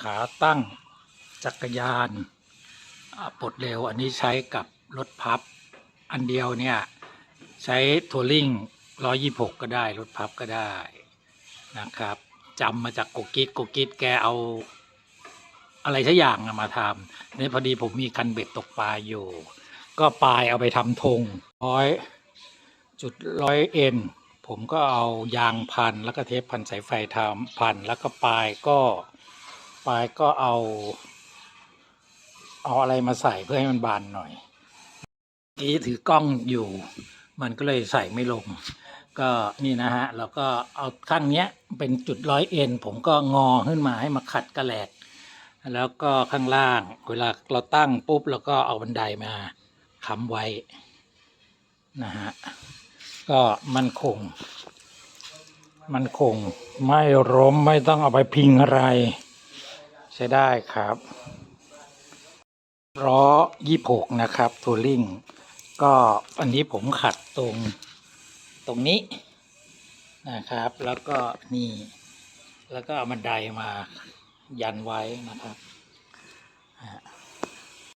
ขาตั้งจักรยานปลดเร็วอันนี้ใช้กับรถพับ อันเดียวเนี่ย ใช้ทัวริงร้อยี่หกก็ได้ รถพับก็ได้นะครับจำมาจากโกกิดโกกิดแกเอาอะไรสักอย่างมาทำนี่พอดีผมมีคันเบ็ดตกปลาอยู่ ก็ปลายเอาไปทำธงร้อยจุดร้อยเอ็นผมก็เอายางพันแล้วก็เทปพันสายไฟทำพันแล้วก็ปลายก็ ปก็เอา เอาอะไรมาใส่เพื่อให้มันบานหน่อยนี้ถือกล้องอยู่ มันก็เลยใส่ไม่ลง ก็นี่นะฮะแล้วก็เอาข้างเนี้ยเป็นจุดร้อยเอ็นผมก็งอขึ้นมาให้มาขัดกระแหลก แล้วก็ข้างล่าง เวลาเราตั้งปุ๊บแล้วก็เอาบันไดมาค้ำไว้นะฮะก็มันคง มันคงไม่ล้มไม่ต้องเอาไปพิงอะไร ใช้ได้ครับล้อยี่หกนะครับทัวริงก็อันนี้ผมขัดตรงตรงนี้นะครับ แล้วก็นี่ แล้วก็เอาบันไดมายันไว้นะครับ